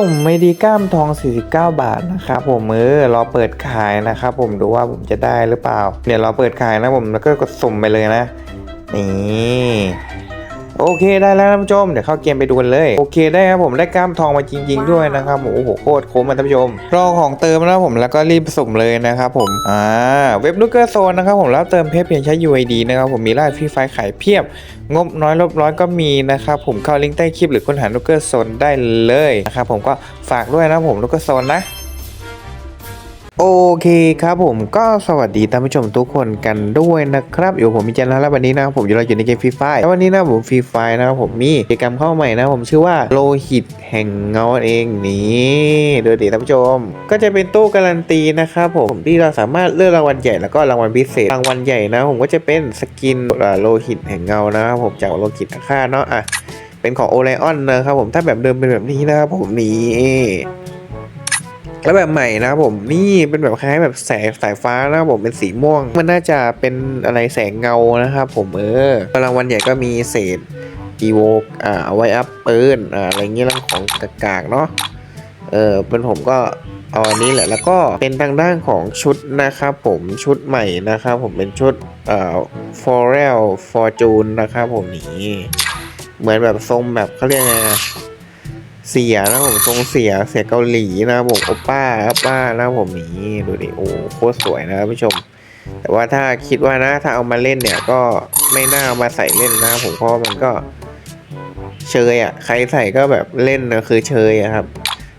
สุ่มไม่ดีกล้ามทอง 49 บาทนะครับผมเออรอเปิดขายนะครับผมดูว่าผมจะได้หรือเปล่า เดี๋ยวรอเปิดขายนะผมแล้วก็กดสุ่มไปเลยนะนี่ โอเคได้แล้วท่านผู้ชมเดี๋ยวเข้าเกมไปดูกันเลยโอเคได้ครับผมได้กล้ามทองมาจริง ๆด้วยนะครับโอ้โหโคตรคุ้มอะท่านผู้ชมรอของเติมนะครับผมแล้วก็รีบสุ่มเลยนะครับผมอ่าเว็บนุกเกอร์โซนนะครับผมแล้วเติมเพชรเพียงใช้ UID นะครับผมมีรหัสฟรีไฟล์ขายเพียบ งบน้อยลบร้อยก็มีนะครับผมเข้าลิงก์ใต้คลิปหรือค้นหานุกเกอร์โซนได้เลยนะครับผมก็ฝากด้วยนะผมนุกเกอร์โซนนะ โอเคครับผมก็สวัสดีท่านผู้ชมทุกคนกันด้วยนะครับอยู่ผมมีเจนแล้ววันนี้นะครับผมอยู่เราอยู่ในเกมฟรีไฟแล้ววันนี้นะผมฟรีไฟนะครับผมมีกิจกรรมเข้าใหม่นะผมชื่อว่าโลหิตแห่งเงาเองนี่ดูดิท่านผู้ชม ก็จะเป็นตู้การันตีนะครับผมที่เราสามารถเลือกรางวัลใหญ่แล้วก็รางวัลพิเศษรางวัลใหญ่นะ ผมก็จะเป็นสกินโลหิตแห่งเงานะครับผมจากโลหิตอาฆาเนาะอะเป็นของโอไลออนนะครับผมถ้าแบบเดิมเป็นแบบนี้นะครับผมนี่ แล้วแบบใหม่นะครับผมนี่เป็นแบบคล้ายแบบแสงสายฟ้านะครับผมเป็นสีม่วง มันน่าจะเป็นอะไรแสงเงานะครับผมเออรางวัลใหญ่ก็มีเศษอีโวอ่าเอาไว้อัพปืนอ่าอะไรเงี้ยเรื่องของกากๆเนาะเออเป็นผมก็เอาอันนี้แหละแล้วก็เป็นทางด้านของชุดนะครับผมชุดใหม่นะครับผมเป็นชุดเอ่อ Forel Fortune นะครับผมนี่เหมือนแบบทรงแบบเขาเรียกไงนะ เสียนะผมทรงเสียเสียเกาหลีนะผมโอป้าโอป้านะผมนี่ดูดิโอ้โคตรสวยนะผู้ชม แต่ว่าถ้าคิดว่านะถ้าเอามาเล่นเนี่ยก็ไม่น่าเอามาใส่เล่นนะผมเพราะมันก็เชยอะใครใส่ก็แบบเล่นนะคือเชยอะครับ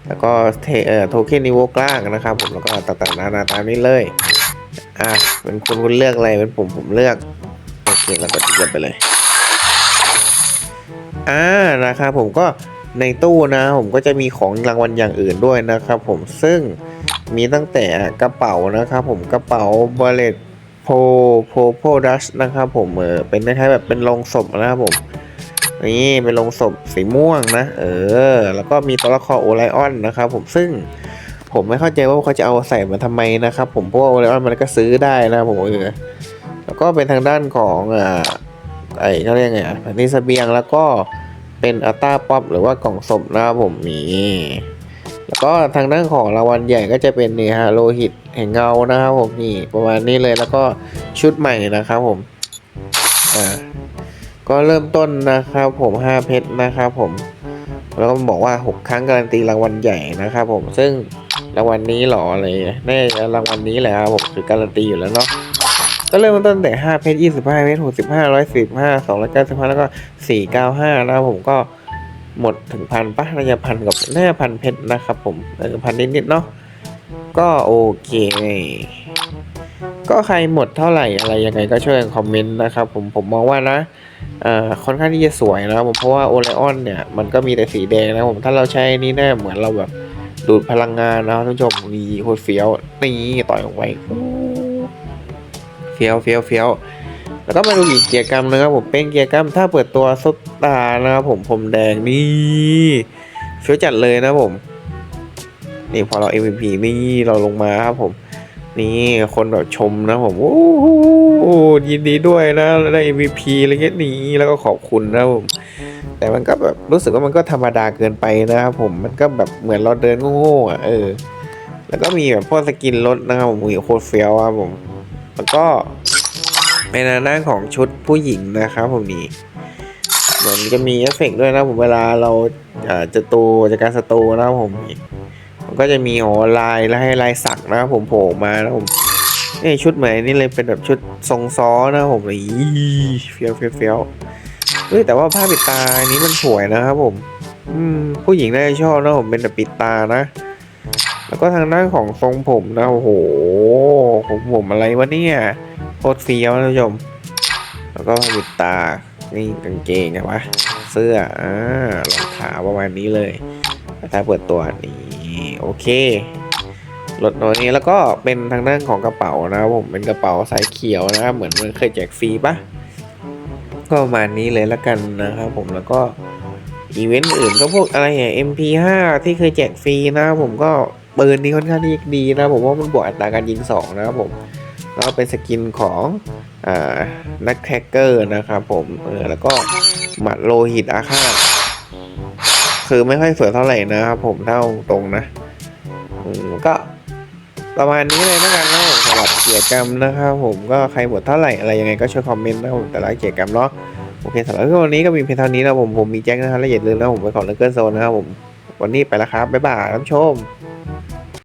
แล้วก็เทเอ่อโทเค็นนิโวกลางนะครับ ผมแล้วก็ต่างๆนานาตามนี้เลยอะเป็นคุณคุณเลือกอะไรเป็นผมผมเลือกโอเคแล้วก็เลือกไปเลยอ่านะครับผมก็ ในตู้นะผมก็จะมีของรางวัลอย่างอื่นด้วยนะครับผมซึ่งมีตั้งแต่กระเป๋านะครับผมกระเป๋าบอลเลตโพโพโพดัชนะครับผมเออเป็นคล้ายๆแบบเป็นโลงศพนะครับผมนี่เป็นโลงศพสีม่วงนะ เออ แล้วก็มีตัวละครโอไลออนนะครับผมซึ่งผมไม่เข้าใจว่าเขาจะเอาใส่มาทำไมนะครับผมเพราะว่าโอไลออนมันก็ซื้อได้นะผมเออแล้วก็เป็นทางด้านของอ่าไอ้เขาเรียกไงอะแผ่นที่เสบียงแล้วก็ เป็นอัลต้าป๊อปหรือว่ากล่องศพนะครับผมนี่แล้วก็ทางด้านของรางวัลใหญ่ก็จะเป็นนี่ฮะโลหิตแห่งเงานะครับผมนี่ประมาณนี้เลยแล้วก็ชุดใหม่นะครับผมอ่าก็เริ่มต้นนะครับผม5เพชรนะครับผมแล้วก็บอกว่า 6 ครั้งการันตีรางวัลใหญ่นะครับผมซึ่งรางวัลนี้หรออะไรแน่รางวัลนี้แหละครับผมคือการันตีอยู่แล้วเนาะ ก็เริ่มต้นแต่5เพชร25เพชร65 145 295แล้วก็ 495นะครับผมก็หมดถึงพันปะน่าจะพันกับน่าจะพันเพชรนะครับผมเออพันนิดๆเนาะก็โอเค ก็ใครหมดเท่าไหร่อะไรยังไงก็ช่วยกันคอมเมนต์นะครับผมผมมองว่านะอ่าค่อนข้างที่จะสวยนะครับผมเพราะว่าโอไลออนเนี่ยมันก็มีแต่สีแดงนะผมถ้าเราใช้อันนี้แน่เหมือนเราแบบดูดพลังงานนะท่านผู้ชมนี่โคตรเฟี้ยวนี่ต่อยออกไป เฟี้ยวเฟี้ยวเฟี้ยวแล้วก็มาดูอีกเกียร์กรรมนะครับผมเป็นเกียร์กรรมถ้าเปิดตัวซุปตานะครับผมผมแดงนี่เฟี้ยวจัดเลยนะผมนี่พอเรา MVP นี่เราลงมาครับผม นี่คนแบบชมนะผมโอ้โหยินดีด้วยนะได้ MVP อะไรเงี้ยนี่แล้วก็ขอบคุณนะผมแต่มันก็แบบรู้สึกว่ามันก็ธรรมดาเกินไปนะครับผมมันก็แบบเหมือนเราเดินโง่ๆอะเออแล้วก็มีแบบพวกสกินรถนะครับผมโคตรเฟี้ยวครับผม แล้วก็ในหน้าของชุดผู้หญิงนะครับผมนี่เหมือนจะมีเอฟเฟกด้วยนะผมเวลาเราจะโตจากการสตูนะครับผมนี่มันก็จะมีโอ้ลายแล้วให้ลายสักนะครับผมโผล่มานะผมนี่ชุดใหม่นี่เลยเป็นแบบชุดทรงซ้อนะครับผมอีเฟี้ยวเฟี้ยวเฟี้ยวเฮ้ยแต่ว่าผ้าปิดตาอันนี้มันสวยนะครับผม อืมผู้หญิงน่าจะชอบนะผมเป็นแบบปิดตานะ แล้วก็ทางด้านของทรงผมนะโอ้โหผมผมอะไรวะเนี่ยโคตรเฟี้ยวนะท่านผู้ชม แล้วก็ปิดตา นี่กางเกงนะวะเสื้ออ่ารองเท้าประมาณนี้เลยถ้าเปิดตัวนี่โอเคลดน้อยนี้แล้วก็เป็นทางด้านของกระเป๋านะครับผมเป็นกระเป๋าสายเขียวนะครับเหมือนมันเคยแจกฟรีปะก็ประมาณนี้เลยแล้วกันนะครับผมแล้วก็อีเวนต์อื่นก็พวกอะไรอย่าง MP5 ที่เคยแจกฟรีนะครับผมก็ ปืนนี้ค่อนข้างที่ดีนะ ผมว่ามันบวกอัตราการยิง 2 นะครับผมแล้วเป็นสกินของอนักแคคเกอร์นะครับผมเออแล้วก็หมัดโลหิตอาฆาตคือไม่ค่อยสวยเท่าไหร่นะครับผมเท่าตรงนะก็ประมาณนี้เลยนะกันนะผมสำหรับเกียรติกรรมนะครับผมก็ใครหมดเท่าไหร่อะไรยังไงก็ช่วยคอมเมนต์นะครับผมแต่ละเกียรติกรรมเนาะโอเคสำหรับวันนี้ก็มีเพียงเท่านี้นะผมผมมีแจ็คนะครับและอย่าลืมนะผมไปขอเลเกอร์โซนนะครับผมวันนี้ไปแล้วครับบ๊ายบายท่านผู้ชม